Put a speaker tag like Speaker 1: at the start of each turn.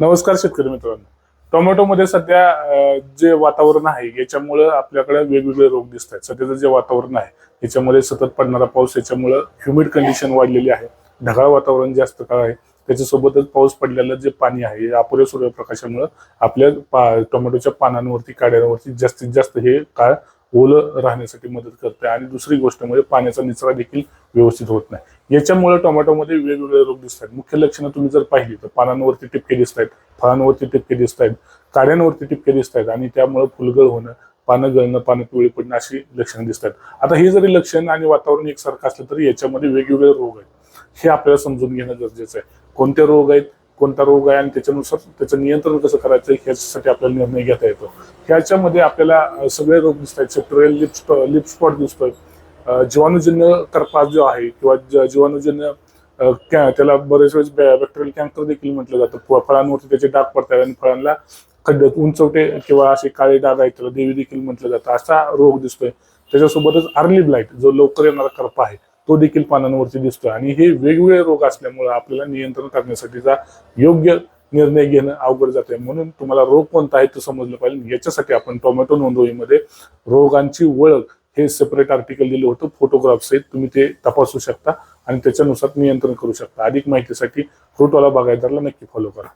Speaker 1: नमस्कार शेतकरी मित्रांनो. टोमॅटोमध्ये सध्या जे वातावरण आहे याच्यामुळं आपल्याकडे वेगवेगळे रोग दिसत आहेत सध्याचं जे वातावरण आहे याच्यामध्ये सतत पडणारा पाऊस याच्यामुळं ह्युमिड कंडिशन वाढलेली आहे. ढगाळ वातावरण जास्त काळ आहे. त्याच्यासोबतच पाऊस पडलेलं जे पाणी आहे अपुऱ्या सूर्यप्रकाशामुळं आपल्या पा टोमॅटोच्या पानांवरती काड्यांवरती जास्तीत जास्त हे काळ ओलं राहण्यासाठी मदत करते आणि दुसरी गोष्ट म्हणजे पाण्याचा निचरा देखील व्यवस्थित होत नाही. याच्यामुळे टोमॅटोमध्ये वेगवेगळे रोग दिसत आहेत मुख्य लक्षणं तुम्ही जर पाहिली तर पानांवरती टिपके दिसत आहेत फळांवरती टिपके दिसत आहेत काड्यांवरती टिपके दिसत आहेत आणि त्यामुळे फुलगळ होणं पानं गळणं पानं पिवळी पडणं अशी लक्षणं दिसत आहेत आता हे जरी लक्षण आणि वातावरण एकसारखं असलं तरी याच्यामध्ये वेगवेगळे रोग आहेत. हे आपल्याला समजून घेणं गरजेचं आहे. कोणते रोग आहेत? कोणता रोग आहे आणि त्याच्यानुसार त्याचं नियंत्रण कसं करायचं ह्याच्यासाठी आपल्याला निर्णय घेता येतो. ह्याच्यामध्ये आपल्याला सगळे रोग दिसत आहेत सेप्टोरियल लिप लिप स्पॉट दिसतोय. जीवाणूजन्य करपा जो आहे किंवा जीवाणूजन्य कॅ- त्याला बरेच वेळेस बॅक्टेरियल कॅन्कर देखील म्हटलं जातं. फळांवरती त्याचे डाग पडतात आणि फळांना खड्ड उंचवटे किंवा असे काळे डाग आहेत त्याला देवी देखील म्हटलं जातं. असा रोग दिसतोय. त्याच्यासोबतच अर्ली ब्लाईट जो लवकर येणारा करपा आहे. तो देखील पानांवरती दिसतोय. आणि हे वेगवेगळे रोग असल्यामुळे आपल्याला नियंत्रण करण्यासाठीचा योग्य निर्णय घेणं अवघड जाते म्हणून तुम्हाला रोग कोणता आहे ते समजलं पाहिजे. याच्यासाठी आपण टोमॅटो नोंदवहीमध्ये रोगांची ओळख हे सेपरेट आर्टिकल दिलं होतं. फोटोग्राफ्स सहित तुम्ही ते तपासू शकता आणि त्याच्यानुसार नियंत्रण करू शकता. अधिक माहितीसाठी फ्रूटवाला बागायदारला नक्की फॉलो करा.